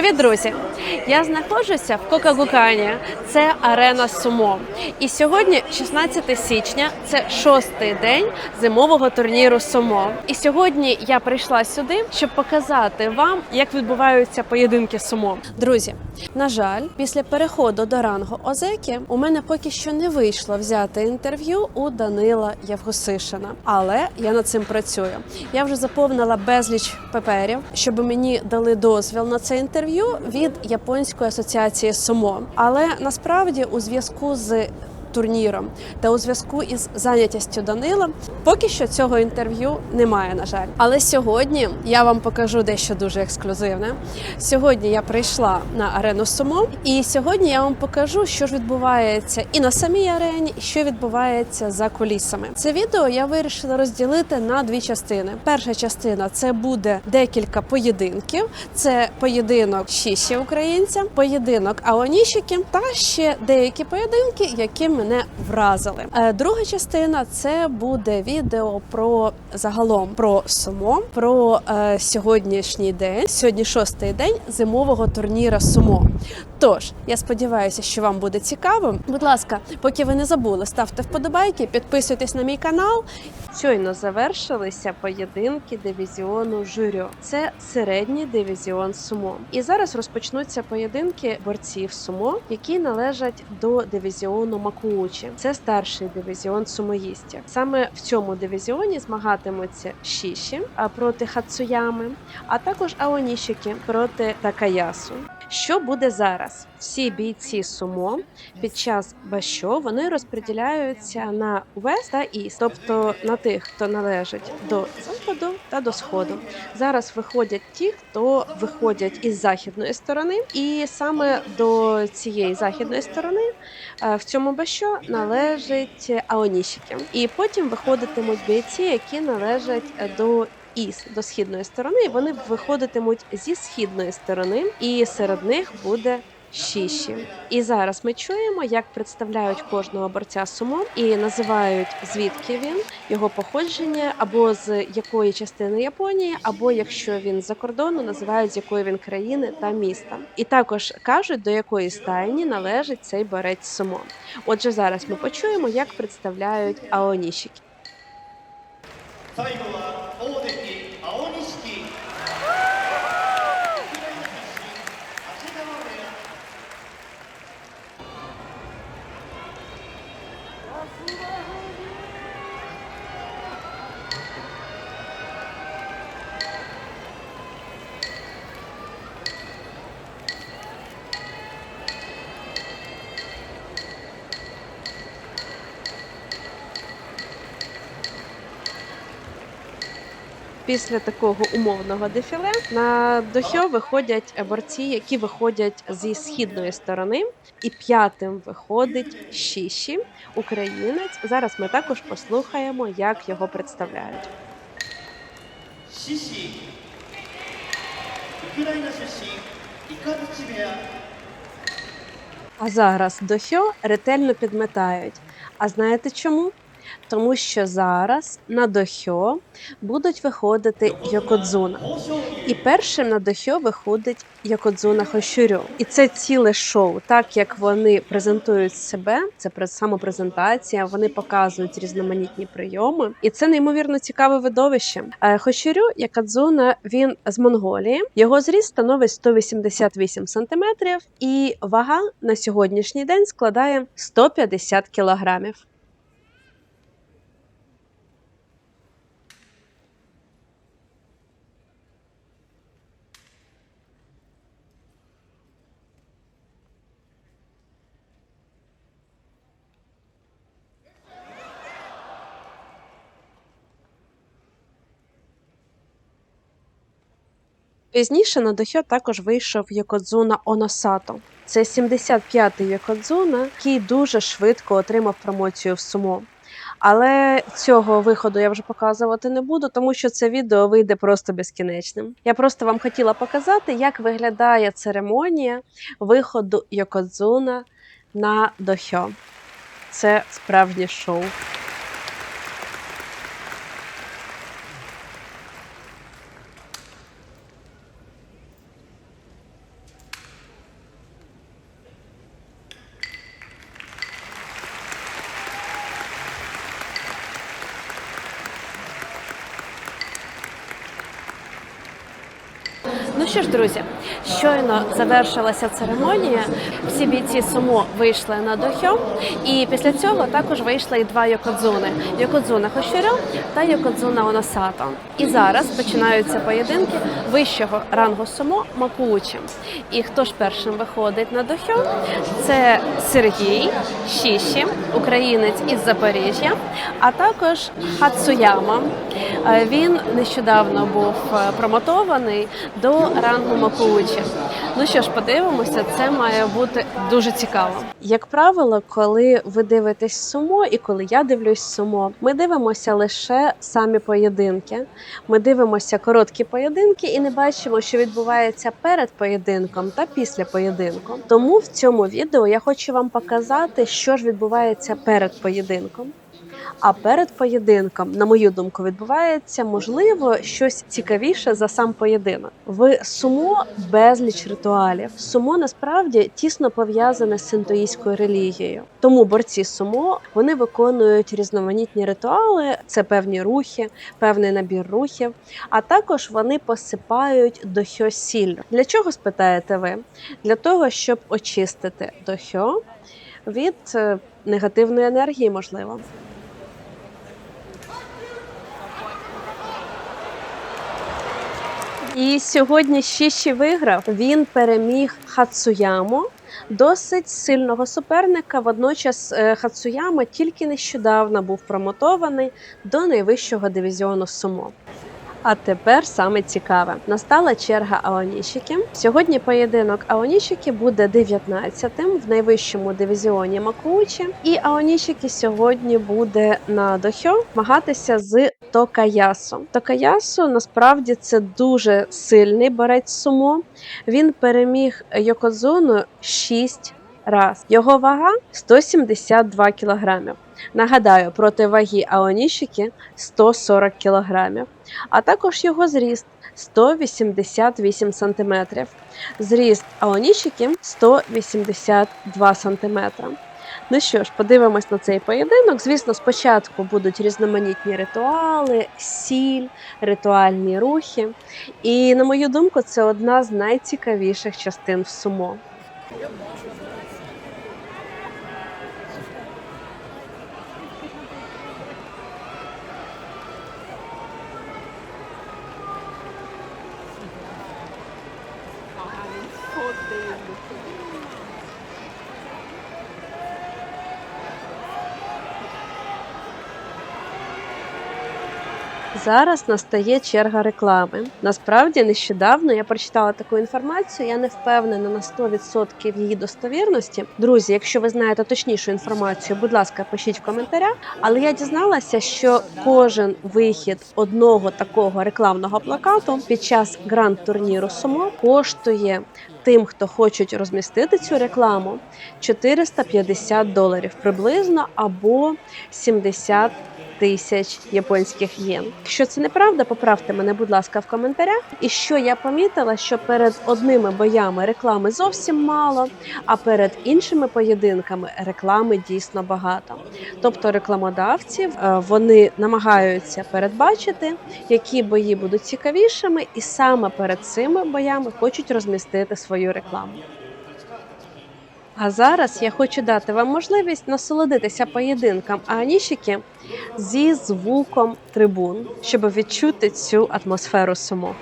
Привіт, друзі! Я знаходжуся в Кокагукані. Це арена Сумо. І сьогодні, 16 січня, це шостий день зимового турніру Сумо. І сьогодні я прийшла сюди, щоб показати вам, як відбуваються поєдинки сумо. Друзі, на жаль, після переходу до рангу Озеки у мене поки що не вийшло взяти інтерв'ю у Данила Євгосишина, але я над цим працюю. Я вже заповнила безліч паперів, щоб мені дали дозвіл на це інтерв'ю від японської асоціації сумо. Але насправді у зв'язку з турніром та у зв'язку із зайнятістю Данила поки що цього інтерв'ю немає, на жаль. Але сьогодні я вам покажу дещо дуже ексклюзивне. Сьогодні я прийшла на арену Сумо, і сьогодні я вам покажу, що ж відбувається і на самій арені, і що відбувається за кулісами. Це відео я вирішила розділити на дві частини. Перша частина це буде декілька поєдинків. Це поєдинок шіші українця, поєдинок Аонішіки та ще деякі поєдинки, які мене вразили. Е, Друга частина це буде відео про загалом про сумо, про е, сьогоднішній день. Сьогодні шостий день зимового турніра сумо. Тож я сподіваюся, що вам буде цікаво. Будь ласка, поки ви не забули, ставте вподобайки, підписуйтесь на мій канал. Щойно завершилися поєдинки дивізіону журю. Це середній дивізіон сумо. І зараз розпочнуться поєдинки борців сумо, які належать до дивізіону Макуучі. Це старший дивізіон сумоїстів. Саме в цьому дивізіоні змагатимуться шіші проти Хацуями, а також Аонішики проти Такаясу. Що буде зараз? Всі бійці сумо під час бащо вони розподіляються на вест та іст, тобто на тих, хто належить до заходу та до сходу. Зараз виходять ті, хто виходять із західної сторони, і саме до цієї західної сторони е, в цьому бащо належить Аонішики. І потім виходитимуть бійці, які належать до із до східної сторони, вони виходитимуть зі східної сторони, і серед них буде шіші. І зараз ми чуємо, як представляють кожного борця сумо і називають звідки він, його походження, або з якої частини Японії, або якщо він за кордону, називають з якої він країни та міста. І також кажуть, до якої стайні належить цей борець сумо. Отже, зараз ми почуємо, як представляють аонішіки. 最後は大関青錦。Після такого умовного дефіле на дохьо виходять борці, які виходять зі східної сторони, і п'ятим виходить Шіші, українець. Зараз ми також послухаємо, як його представляють. 獅子ウクライナ出身雷部屋 А зараз дохьо ретельно підметають. А знаєте чому? тому що зараз на дохьо будуть виходити Якодзуна. І першим на дохьо виходить Йокодзуна Хощурю. І це ціле шоу, так як вони презентують себе, це самопрезентація, вони показують різноманітні прийоми. І це неймовірно цікаве видовище. Е, Хощурю Якадзуна, він з Монголії. Його зріст становить 188 см, і вага на сьогоднішній день складає 150 кілограмів. Пізніше на дохьо також вийшов Йокодзуна Оносато. Це 75-й Йокодзуна, який дуже швидко отримав промоцію в сумо. Але цього виходу я вже показувати не буду, тому що це відео вийде просто безкінечним. Я просто вам хотіла показати, як виглядає церемонія виходу Йокодзуна на дохьо. Це справжнє шоу. Що ж, друзі, щойно завершилася церемонія. Всі бійці сумо вийшли на дохьо, і після цього також вийшли і два йокодзуни: Йокодзуна Хошіро та Йокодзуна Оносато. І зараз починаються поєдинки вищого рангу сумо Макуучі. І хто ж першим виходить на дохьо? Це Сергій Шіші, українець із Запоріжжя, а також Хацуяма. Е, Він нещодавно був е, промотований до рангу Макуучі. Ну що ж, подивимося, це має бути дуже цікаво. Як правило, коли ви дивитесь сумо, і коли я дивлюсь сумо, ми дивимося лише самі поєдинки. Ми дивимося короткі поєдинки і не бачимо, що відбувається перед поєдинком та після поєдинку. Тому в цьому відео я хочу вам показати, що ж відбувається перед поєдинком. А перед поєдинком, на мою думку, відбувається можливо щось цікавіше за сам поєдинок. В сумо безліч ритуалів. Сумо насправді тісно пов'язане з синтоїстською релігією. Тому борці сумо вони виконують різноманітні ритуали, це певні рухи, певний набір рухів. А також вони посипають дохьо сіллю. Для чого спитаєте ви? Для того, щоб очистити дохьо від е, негативної енергії, можливо. І сьогодні Шіші виграв. Він переміг Хацуяму, досить сильного суперника. Водночас е, Хацуяма тільки нещодавно був промотований до найвищого дивізіону сумо. А тепер саме цікаве. Настала черга Аонішіки. Сьогодні поєдинок Аонішіки буде 19-тим в найвищому дивізіоні Макуучі. І Аонішіки сьогодні буде на дохьо змагатися з Токаясо. Токаясо насправді це дуже сильний борець сумо. Він переміг Йокозуну 6 раз. Його вага 172 кілограмів. Нагадаю, проти ваги Аонішіки 140 кілограмів, а також його зріст 188 сантиметрів. Зріст Аонішіки 182 сантиметра. Ну що ж, подивимось на цей поєдинок. Звісно, спочатку будуть різноманітні ритуали, сіль, ритуальні рухи. І, на мою думку, це одна з найцікавіших частин в сумо. Зараз настає черга реклами. Насправді, нещодавно я прочитала таку інформацію. Я не впевнена на 100% її достовірності. Друзі, якщо ви знаєте точнішу інформацію, будь ласка, пишіть в коментарях. Але я дізналася, що кожен вихід одного такого рекламного плакату під час гранд-турніру Сумо коштує тим, хто хочуть розмістити цю рекламу, 450 доларів приблизно або 70 тисяч японських єн. Якщо це неправда, поправте мене, будь ласка, в коментарях. І що я помітила, що перед одними боями реклами зовсім мало, а перед іншими поєдинками реклами дійсно багато. Тобто рекламодавці е, вони намагаються передбачити, які бої будуть цікавішими, і саме перед цими боями хочуть розмістити свою рекламу. А зараз я хочу дати вам можливість насолодитися поєдинком Анішіки зі звуком трибун, щоб відчути цю атмосферу сумо.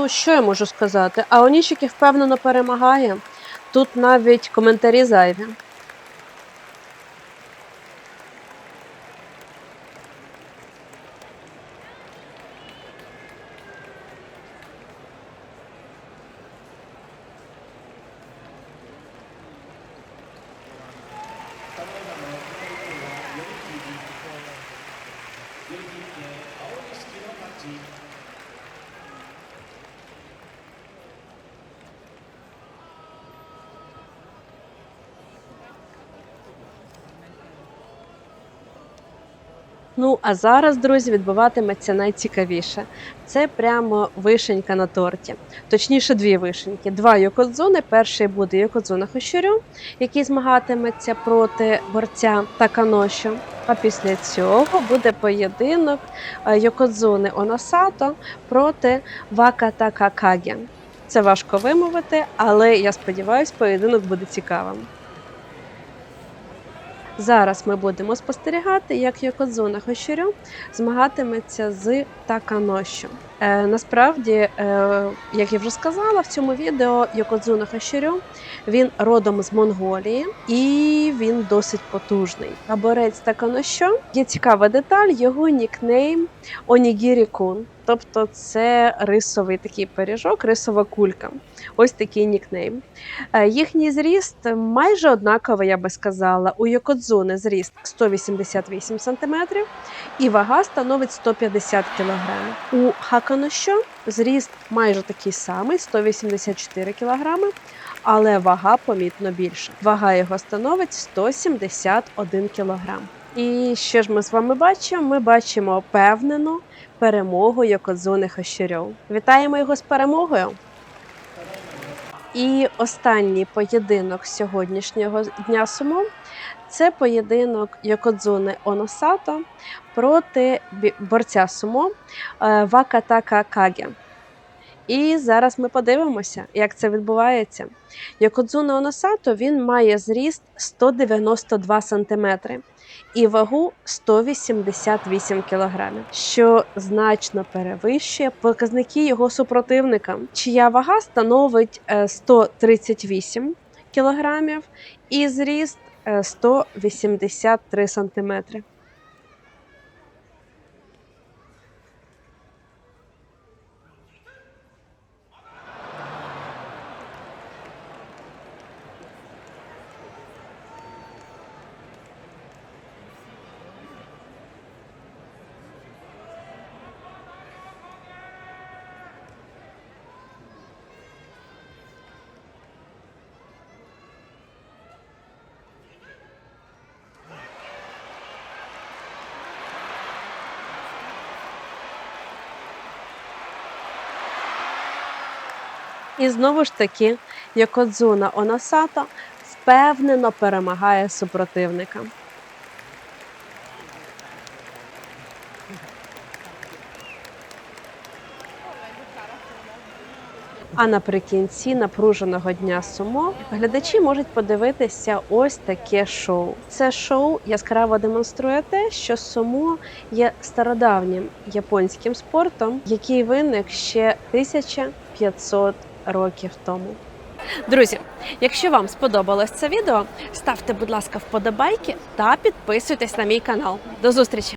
Ну, що я можу сказати? А Онічики впевнено перемагає. Тут навіть коментарі зайві. Ну, а зараз, друзі, відбуватиметься найцікавіше. Це прямо вишенька на торті. Точніше, дві вишеньки. Два йокодзуни. Перший буде йокодзуна Хощурю, який змагатиметься проти борця Таканошо. А після цього буде поєдинок е, йокодзуни Оносато проти Ваката Какагі. Це важко вимовити, але я сподіваюся, поєдинок буде цікавим. Зараз ми будемо спостерігати, як Йокодзуна Хощурю змагатиметься з Таканошо. Е, насправді, е, як я вже сказала, в цьому відео Йокодзуна Хощурю він родом з Монголії і він досить потужний. А борець Таканошо є цікава деталь, його нікнейм Онігірі Кун. Тобто це рисовий такий пиріжок, рисова кулька. Ось такий нікнейм. Е, Їхній зріст майже однаковий, я би сказала. У Йокодзуни зріст 188 см і вага становить 150 кг. У Хаканошо зріст майже такий самий 184 кг, але вага помітно більша. Вага його становить 171 кг. І що ж ми з вами бачимо? Ми бачимо впевнену перемогу Йокодзуни Хощурьов. Вітаємо його з перемогою! І останній поєдинок сьогоднішнього дня сумо це поєдинок Йокодзуни Оносато проти борця сумо е, Вакатака Каге. І зараз ми подивимося, як це відбувається. Йокодзуна Оносато він має зріст 192 см і вагу 188 кг, що значно перевищує показники його супротивника, чия вага становить е, 138 кг і зріст е, 183 см. І знову ж таки, Йокодзуна Оносато впевнено перемагає супротивника. А наприкінці напруженого дня сумо глядачі можуть подивитися ось таке шоу. Це шоу яскраво демонструє те, що сумо є стародавнім японським спортом, який виник ще 1500 років тому. Друзі, якщо вам сподобалось це відео, ставте, будь ласка, вподобайки та підписуйтесь на мій канал. До зустрічі!